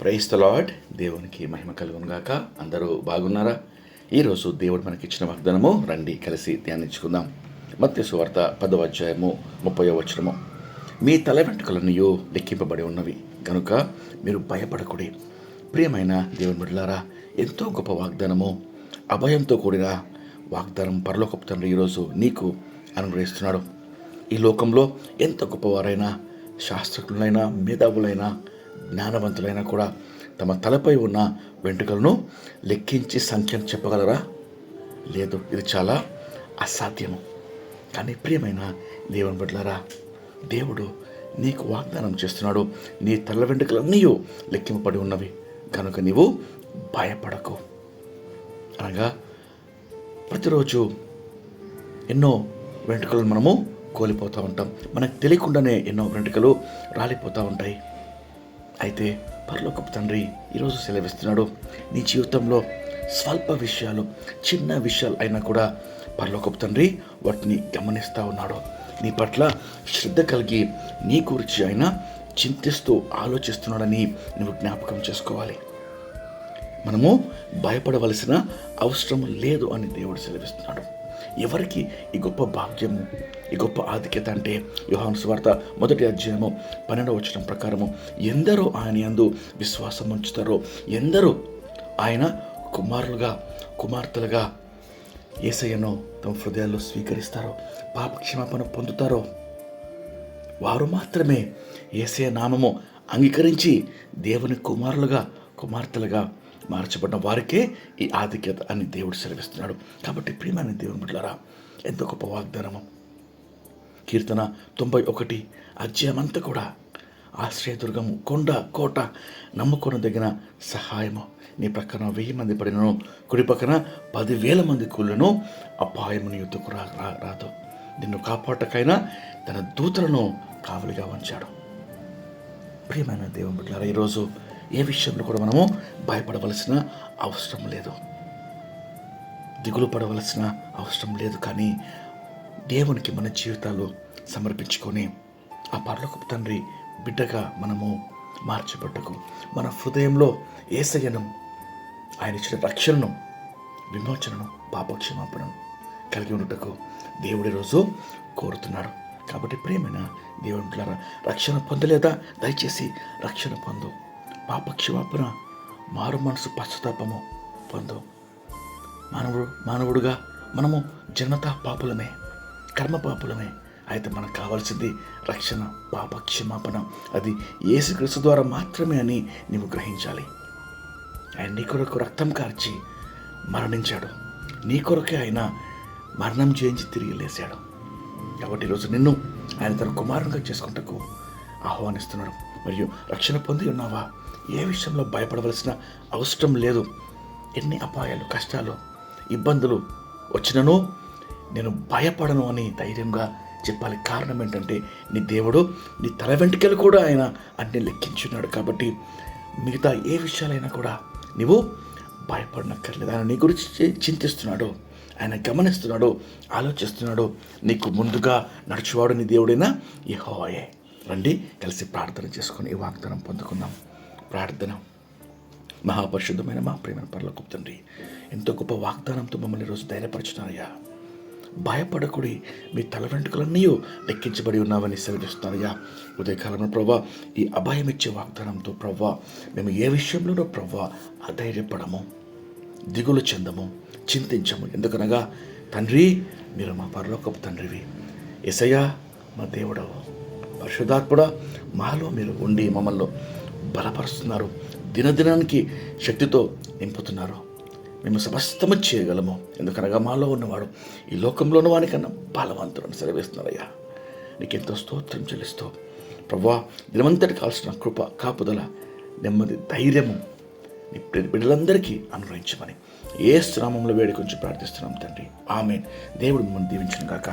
Price the దేవునికి మహిమ కలుగునుగాక అందరూ బాగున్నారా? ఈరోజు దేవుడు మనకిచ్చిన వాగ్దానము రండి కలిసి ధ్యానించుకుందాం. మత్స్య సువార్త పదవ అధ్యాయము ముప్పై వచనము. మీ తల వెంట్రుకలన్నయూ లెక్కింపబడి ఉన్నవి. కనుక మీరు భయపడకుడి. ప్రియమైన దేవుని బిడ్డలారా ఎంతో గొప్ప వాగ్దానము. అభయంతో కూడిన వాగ్దానం పరలోకపు తండ్రి ఈరోజు నీకు అనుగ్రహిస్తున్నాడు. ఈ లోకంలో ఎంత గొప్పవారైనా శాస్త్రజ్ఞులైనా మేధావులైనా జ్ఞానవంతులైనా కూడా తమ తలపై ఉన్న వెంట్రుకలను లెక్కించి సంఖ్యను చెప్పగలరా? లేదు ఇది చాలా అసాధ్యము. కానీ ప్రియమైన దేవుని బిడ్డలారా దేవుడు నీకు వాగ్దానం చేస్తున్నాడు. నీ తల వెంట్రుకలన్నీ లెక్కింపబడి ఉన్నవి. కనుక నీవు భయపడకు. అనగా ప్రతిరోజు ఎన్నో వెంట్రుకలు మనము కోల్పోతూ ఉంటాం. మనకు తెలియకుండానే ఎన్నో వెంట్రుకలు రాలిపోతూ ఉంటాయి. అయితే పరలోకపు తండ్రి ఈరోజు సెలవిస్తున్నాడు. నీ జీవితంలో స్వల్ప విషయాలు చిన్న విషయాలు అయినా కూడా పరలోకపు తండ్రి వాటిని గమనిస్తూ ఉన్నాడు. నీ పట్ల శ్రద్ధ కలిగి నీ గురించి ఆయన చింతిస్తూ ఆలోచిస్తున్నాడని నువ్వు జ్ఞాపకం చేసుకోవాలి. మనము భయపడవలసిన అవసరం లేదు అని దేవుడు సెలవిస్తున్నాడు. ఎవరికి ఈ గొప్ప భాగ్యము ఈ గొప్ప ఆధిక్యత అంటే యోహాను స్వార్త మొదటి అధ్యాయము పన్నెండవ వచనం ప్రకారము. ఎందరో ఆయన ఎందు విశ్వాసం ఉంచుతారో ఎందరో ఆయన కుమారులుగా కుమార్తెలుగా ఏసయ్యను తమ హృదయాల్లో స్వీకరిస్తారో పాప క్షమాపణ పొందుతారో వారు మాత్రమే ఏసయ నామము అంగీకరించి దేవుని కుమారులుగా కుమార్తెలుగా మార్చబడిన వారికే ఈ ఆధిక్యత అని దేవుడు సెలవిస్తున్నాడు. కాబట్టి ప్రియమైన దేవుని బిడ్డలారా ఎంతో గొప్ప వాగ్దానము. కీర్తన తొంభై ఒకటి అధ్యాయమంతా కూడా ఆశ్రయదుర్గము కొండ కోట నమ్ముకొనదగిన సహాయము. నీ ప్రక్కన వెయ్యి మంది పడినను కుడి పక్కన పదివేల మంది కూలను అపాయముని యుద్ధకు రా రాదు. నిన్ను కాపాడటకైనా తన దూతలను కావలిగా ఉంచాడు ప్రియమైన దేవుని బిడ్డలారా ఈరోజు ఏ విషయంలో కూడా మనము భయపడవలసిన అవసరం లేదు. దిగులు పడవలసిన అవసరం లేదు కానీ దేవునికి మన జీవితాలు సమర్పించుకొని ఆ పర్లకు తండ్రి బిడ్డగా మనము మార్చబడ్డకు. మన హృదయంలో ఏసయ్యను ఆయన ఇచ్చిన రక్షణను విమోచనను పాపక్షమాపణను కలిగి ఉండటకు దేవుడి రోజు కోరుతున్నాడు కాబట్టి ప్రేమైన దేవుడులారా రక్షణ పొందలేదా? దయచేసి రక్షణ పొందు. పాపక్షమాపణ మారు మనసు పశ్చాత్తాపము పొందు. మానవుడు మానవుడుగా మనము జనతా పాపులమే. కర్మ పాపులమే. అయితే మనకు కావాల్సింది రక్షణ పాప క్షమాపణ అది యేసుక్రీస్తు ద్వారా మాత్రమే అని నీవు గ్రహించాలి. ఆయన నీ కొరకు రక్తం కార్చి మరణించాడు. నీ కొరకే ఆయన మరణం చేయించి తిరిగి లేచాడు కాబట్టి ఈరోజు నిన్ను ఆయన తన కుమారునిగా చేసుకుంటకు ఆహ్వానిస్తున్నాడు. మరియు రక్షణ పొంది ఉన్నావా? ఏ విషయంలో భయపడవలసిన అవసరం లేదు. ఎన్ని అపాయాలు కష్టాలు ఇబ్బందులు వచ్చినను నేను భయపడను అని ధైర్యంగా చెప్పాలి. కారణం ఏంటంటే నీ దేవుడు నీ తల వెంట్రుకలు కూడా ఆయన అన్ని లెక్కించున్నాడు కాబట్టి మిగతా ఏ విషయాలైనా కూడా నీవు భయపడనక్కర్లేదు. ఆయన నీ గురించి చింతిస్తున్నాడు. ఆయన గమనిస్తున్నాడు ఆలోచిస్తున్నాడు. నీకు ముందుగా నడుచువాడు నీ దేవుడైనా యహోయే రండి కలిసి ప్రార్థన చేసుకుని ఈ వాగ్దానం పొందుకుందాం. ప్రార్థన. మహాపరిశుద్ధమైన మా ప్రేమ పర్లకు తండ్రి ఎంతో గొప్ప వాగ్దానంతో మమ్మల్ని రోజు ధైర్యపరుచున్నారయ్యా భయపడకుడి. మీ తల వెంట్రుకలన్నీ లెక్కించబడి ఉన్నావని సెలవిస్తున్నాయా ఉదయకాలంలో ప్రవ్వా ఈ అభయం ఇచ్చే వాగ్దానంతో ప్రవ్వా మేము ఏ విషయంలోనూ ప్రవ్వా అధైర్యపడము దిగులు చెందము చింతించము. ఎందుకనగా తండ్రి మీరు మా పరలోకపు తండ్రివి. ఎసయ్యా మా దేవుడవు పరిశుధాత్ముడ మాలో మీరు ఉండి మమ్మల్ని బలపరుస్తున్నారు. దినదినానికి శక్తితో నింపుతున్నారు. మేము సమస్తము చేయగలము. ఎందుకనగా మాలో ఉన్నవాడు ఈ లోకంలో ఉన్నవానికన్నా బలవంతులను సెలవేస్తున్నారయ్యా నీకెంతో స్తోత్రం చెల్లిస్తూ ప్రభా దినమంతటి కావాల్సిన కృప కాపుదల నెమ్మది ధైర్యము నీ బిడ్డలందరికీ అనుగ్రహించమని ఏ శ్రామంలో వేడి కొంచెం ప్రార్థిస్తున్నాం తండ్రి. ఆమె దేవుడు మిమ్మల్ని దీవించిన కాక